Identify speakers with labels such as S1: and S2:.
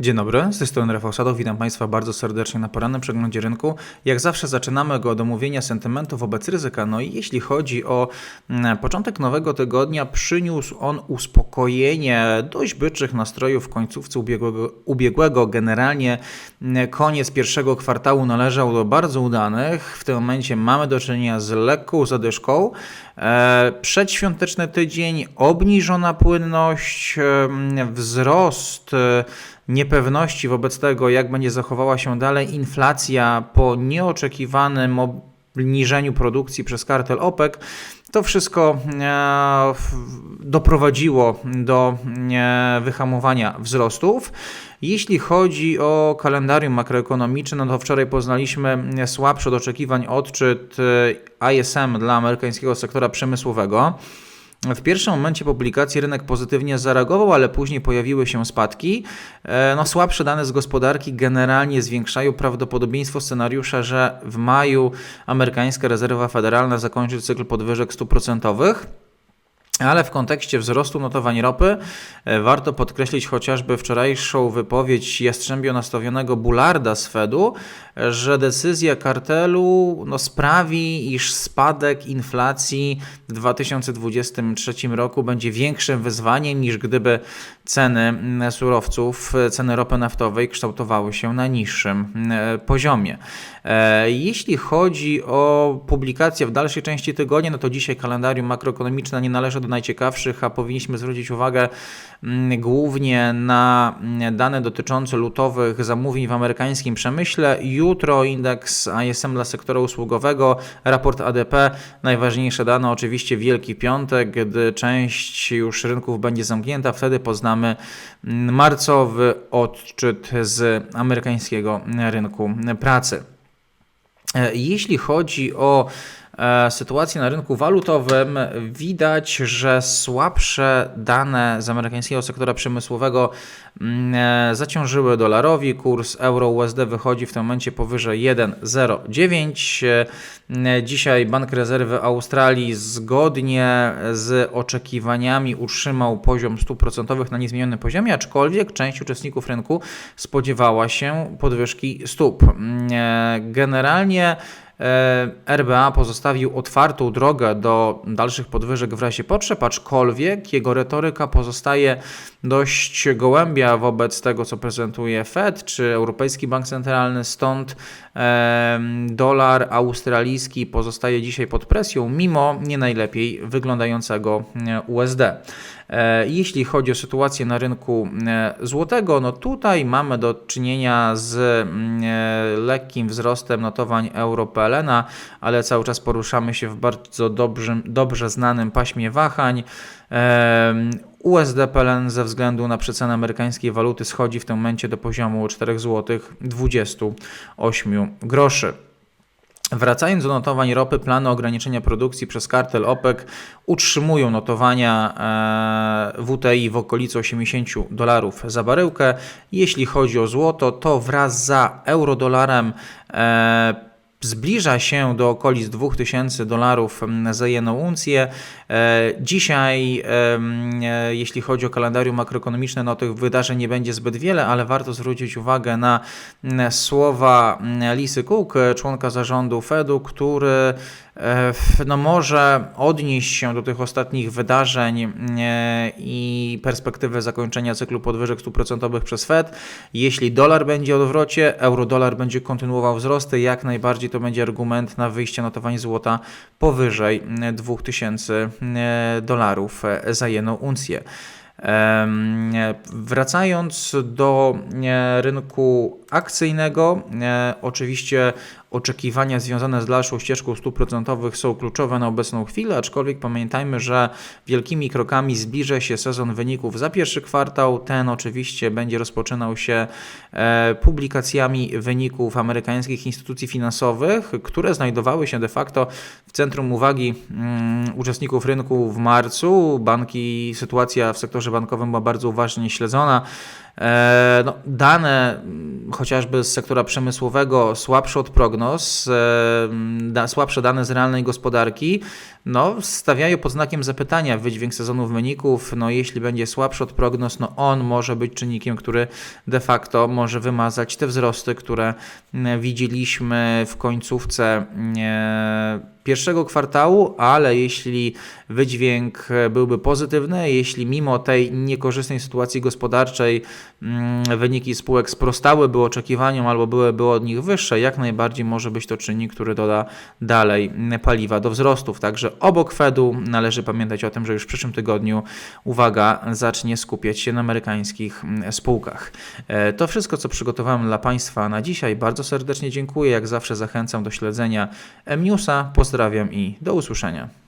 S1: Dzień dobry, z tej strony Rafał Sadow, witam Państwa bardzo serdecznie na porannym przeglądzie rynku. Jak zawsze zaczynamy go od omówienia sentymentu wobec ryzyka, no i jeśli chodzi o mm, początek nowego tygodnia, przyniósł on uspokojenie dość byczych nastrojów w końcówce ubiegłego, ubiegłego. Generalnie mm, koniec pierwszego kwartału należał do bardzo udanych. W tym momencie mamy do czynienia z lekką zadyszką. E, Przedświąteczny tydzień, obniżona płynność, em, wzrost e, niepewności wobec tego, jak będzie zachowała się dalej inflacja po nieoczekiwanym obniżeniu produkcji przez kartel OPEC, to wszystko e, doprowadziło do e, wyhamowania wzrostów. Jeśli chodzi o kalendarium makroekonomiczne, no to wczoraj poznaliśmy słabszy od oczekiwań odczyt e, ISM dla amerykańskiego sektora przemysłowego. W pierwszym momencie publikacji rynek pozytywnie zareagował, ale później pojawiły się spadki. E, No, słabsze dane z gospodarki generalnie zwiększają prawdopodobieństwo scenariusza, że w maju amerykańska rezerwa federalna zakończy cykl podwyżek stóp procentowych. Ale w kontekście wzrostu notowań ropy e, warto podkreślić chociażby wczorajszą wypowiedź jastrzębio nastawionego Bullarda z Fedu, e, że decyzja kartelu no, sprawi, iż spadek inflacji w 2023 roku będzie większym wyzwaniem niż gdyby ceny surowców, e, ceny ropy naftowej kształtowały się na niższym mm, poziomie. E, Jeśli chodzi o publikacje w dalszej części tygodnia, no to dzisiaj kalendarium makroekonomiczne nie należy do najciekawszych, a powinniśmy zwrócić uwagę mm, głównie na mm, dane dotyczące lutowych zamówień w amerykańskim przemyśle. Jutro indeks ISM dla sektora usługowego, raport ADP, najważniejsze dane oczywiście Wielki Piątek, gdy część już rynków będzie zamknięta, wtedy poznamy mm, marcowy odczyt z amerykańskiego rynku pracy. E, Jeśli chodzi o e, sytuację na rynku walutowym, widać, że słabsze dane z amerykańskiego sektora przemysłowego mm, e, zaciążyły dolarowi. Kurs euro-USD wychodzi w tym momencie powyżej 1,09. E, Dzisiaj Bank Rezerwy Australii zgodnie z oczekiwaniami utrzymał poziom stóp procentowych na niezmienionym poziomie, aczkolwiek część uczestników rynku spodziewała się podwyżki stóp. Mm, Generalnie RBA pozostawił otwartą drogę do dalszych podwyżek w razie potrzeb, aczkolwiek jego retoryka pozostaje dość gołębia wobec tego, co prezentuje Fed czy Europejski Bank Centralny. Stąd em, dolar australijski pozostaje dzisiaj pod presją, mimo nie najlepiej wyglądającego e, USD. E, Jeśli chodzi o sytuację na rynku e, złotego, no tutaj mamy do czynienia z mm, e, lekkim wzrostem notowań euro-PLN, ale cały czas poruszamy się w bardzo dobrze, dobrze znanym paśmie wahań. USD PLN ze względu na przecenę amerykańskiej waluty schodzi w tym momencie do poziomu 4 zł 28 groszy. Wracając do notowań ropy, plany ograniczenia produkcji przez kartel OPEC utrzymują notowania e, WTI w okolicy 80 dolarów za baryłkę. Jeśli chodzi o złoto, to wraz za eurodolarem e, zbliża się do okolic 2000 dolarów mm, za jedną uncję. E, Dzisiaj, e, jeśli chodzi o kalendarium makroekonomiczne, no tych wydarzeń nie będzie zbyt wiele, ale warto zwrócić uwagę na mm, słowa mm, Lisy Cook, członka zarządu Fedu, który no, może odnieść się do tych ostatnich wydarzeń e, i perspektywy zakończenia cyklu podwyżek procentowych przez Fed. Jeśli dolar będzie odwrocie, euro-dolar będzie kontynuował wzrosty, jak najbardziej to będzie argument na wyjście notowań złota powyżej mm, 2000 dolarów e, za jedną uncję. Wracając do e, rynku akcyjnego, e, oczywiście oczekiwania związane z dalszą ścieżką stóp procentowych są kluczowe na obecną chwilę, aczkolwiek pamiętajmy, że wielkimi krokami zbliża się sezon wyników za pierwszy kwartał. Ten oczywiście będzie rozpoczynał się e, publikacjami wyników amerykańskich instytucji finansowych, które znajdowały się de facto w centrum uwagi mm, uczestników rynku w marcu. Banki, sytuacja w sektorze bankowym była bardzo uważnie śledzona. E, no, dane mm, chociażby z sektora przemysłowego słabsze od prognoz, e, słabsze dane z realnej gospodarki, no, stawiają pod znakiem zapytania wydźwięk sezonu wyników. No, jeśli będzie słabszy od prognoz, no on może być czynnikiem, który de facto może wymazać te wzrosty, które mm, widzieliśmy w końcówce e, pierwszego kwartału, ale jeśli wydźwięk byłby pozytywny, jeśli mimo tej niekorzystnej sytuacji gospodarczej mm, wyniki spółek sprostałyby oczekiwaniom albo byłyby od nich wyższe, jak najbardziej może być to czynnik, który doda dalej paliwa do wzrostów. Także obok Fedu należy pamiętać o tym, że już w przyszłym tygodniu uwaga zacznie skupiać się na amerykańskich mm, spółkach. E, To wszystko, co przygotowałem dla Państwa na dzisiaj. Bardzo serdecznie dziękuję. Jak zawsze zachęcam do śledzenia Mnewsa. Pozdrawiam i do usłyszenia.